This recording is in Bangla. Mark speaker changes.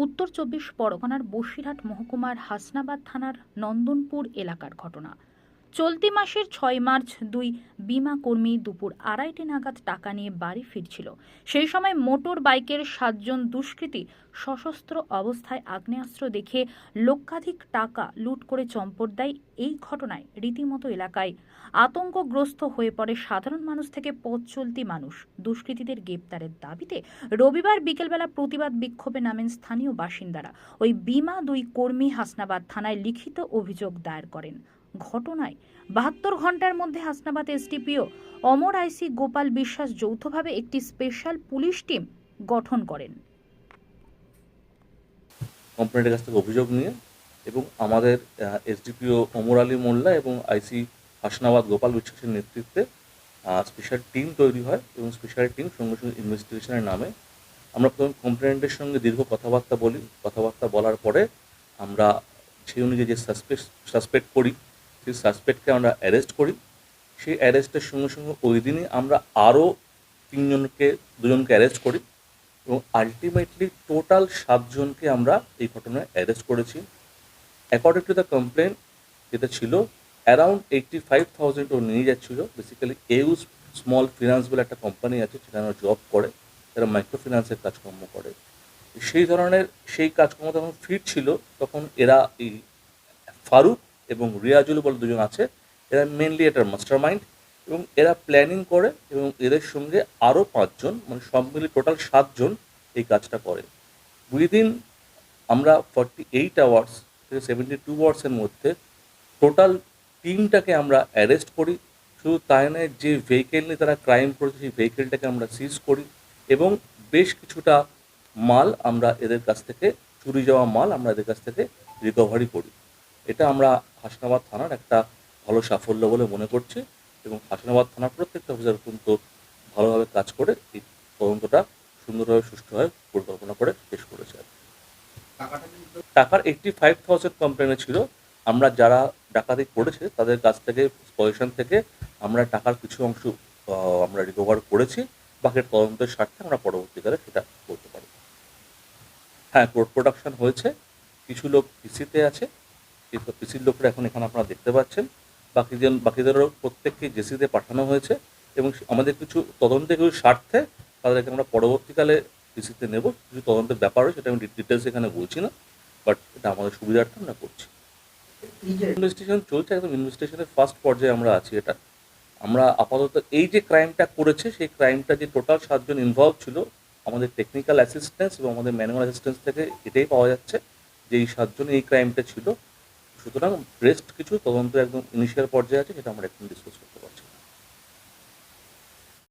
Speaker 1: উত্তর চব্বিশ পরগনার বসিরহাট মহকুমার হাসনাবাদ থানার নন্দনপুর এলাকার ঘটনা। চলতি মাসের ছয় মার্চ দুই বিমা কর্মী দুপুর আড়াইটে নাগাদ টাকা নিয়ে বাড়ি ফিরছিল। সেই সময় মোটর বাইকের সাতজন দুষ্কৃতী সশস্ত্র অবস্থায় আগ্নেয়াস্ত্র দেখে লক্ষাধিক টাকা লুট করে চম্পট দেয় এই ঘটনায় রীতিমতো এলাকায়। আতঙ্কগ্রস্ত হয়ে পড়ে সাধারণ মানুষ থেকে পথ চলতি মানুষ। দুষ্কৃতীদের গ্রেপ্তারের দাবিতে রবিবার বিকেলবেলা প্রতিবাদ বিক্ষোভে নামেন স্থানীয় বাসিন্দারা। ওই বিমা দুই কর্মী হাসনাবাদ থানায় লিখিত অভিযোগ দায়ের করেন। ঘটনায় বাহাত্তর ঘণ্টার মধ্যে হাসনাবাদ এসডিপিও অমর আইসি গোপাল বিশ্বাস যৌথভাবে একটি স্পেশাল পুলিশ টিম গঠন করেন।
Speaker 2: কমপ্লেন্টের কাছ থেকে অভিযোগ নিয়ে এবং আমাদের এসডিপিও অমর আলী মোল্লা এবং আইসি হাসনাবাদ গোপাল বিশ্বাসের নেতৃত্বে স্পেশাল টিম তৈরি হয় এবং স্পেশাল টিম সঙ্গে সঙ্গে ইনভেস্টিগেশনের নামে আমরা প্রথম কমপ্লেন্টের সঙ্গে দীর্ঘ কথাবার্তা বলি, কথাবার্তা বলার পরে আমরা সেই অনুযায়ী যে সাসপেক্ট সাসপেক্ট করি সেই সাসপেক্টকে আমরা অ্যারেস্ট করি। সেই অ্যারেস্টের সঙ্গে সঙ্গে ওই দিনই আমরা আরও তিনজনকে, দুজনকে অ্যারেস্ট করি এবং আলটিমেটলি টোটাল সাতজনকে আমরা এই ঘটনায় অ্যারেস্ট করেছি। অ্যাকর্ডিং টু দ্য কমপ্লেন যেটা ছিল অ্যারাউন্ড এইটটি ফাইভ থাউজেন্ড ও নিয়ে যাচ্ছিল। বেসিক্যালি এউজ স্মল ফিনান্স বলে একটা কোম্পানি আছে, সেখানে জব করে। তারা মাইক্রো ফিনান্সের কাজকর্ম করে। সেই ধরনের সেই কাজকর্ম যখন ফিট ছিল তখন এরা এই ফারুক এবং রিয়াজুল বলে দুজন আছে, এরা মেনলি এটার মাস্টার মাইন্ড এবং এরা প্ল্যানিং করে এবং এদের সঙ্গে আরও পাঁচজন মানে সব মিলে টোটাল সাতজন এই কাজটা করে। উইদিন আমরা ফর্টি এইট আওয়ার্স থেকে সেভেন্টি টু আওয়ার্সের মধ্যে টোটাল টিমটাকে আমরা অ্যারেস্ট করি। শুধু তাই নয়, যে ভেহিকেল নিয়ে তারা ক্রাইম করেছে, সেই ভেহিকেলটাকে আমরা সিজ করি এবং বেশ কিছুটা মাল আমরা এদের কাছ থেকে, চুরি যাওয়া মাল আমরা এদের কাছ থেকে রিকভারি করি। এটা আমরা হাসনাবাদ থানার একটা ভালো সাফল্য বলে মনে করছি এবং হাসনাবাদ থানার প্রত্যেকটা অফিসার কিন্তু ভালোভাবে কাজ করে এই তদন্তটা সুন্দরভাবে সুষ্ঠুভাবে পরিকল্পনা করে শেষ করেছে। আর টাকার এইটটি ফাইভ থাউজেন্ড কমপ্লেনে ছিল। আমরা যারা ডাকাতি করেছে তাদের কাছ থেকে পজিশন থেকে আমরা টাকার কিছু অংশ আমরা রিকভার করেছি। বাকি তদন্তের স্বার্থে আমরা পরবর্তীকালে সেটা করতে পারি হ্যাঁ কোর্ট প্রোডাকশন হয়েছে। কিছু লোক পিসিতে আছে। পিসির লোকরা এখন এখানে আপনারা দেখতে পাচ্ছেন। বাকিজন, বাকিদেরও প্রত্যেককে জেসিতে পাঠানো হয়েছে এবং আমাদের কিছু তদন্তের কিছু স্বার্থে তাদেরকে আমরা পরবর্তীকালে পিসিতে নেব। কিছু তদন্তের ব্যাপার সেটা আমি ডিটেলস এখানে বলছি না বাট এটা আমাদের সুবিধার্থে আমরা করছি। ইনভেস্টিগেশন চলছে, একদম ইনভেস্টিগেশনের ফার্স্ট পর্যায়ে আমরা আছি এটা। আমরা আপাতত এই যে ক্রাইমটা করেছে, সেই ক্রাইমটা যে টোটাল সাতজন ইনভলভ ছিল, আমাদের টেকনিক্যাল অ্যাসিস্ট্যান্স এবং আমাদের ম্যানুয়াল অ্যাসিস্ট্যান্স থেকে এটাই পাওয়া যাচ্ছে যে এই সাতজন এই ক্রাইমটা ছিল। সুতরাং রেস্ট কিছু তদন্ত একদম ইনিশিয়াল পর্যায়ে আছে সেটা আমরা এখন ডিসকাস করতে।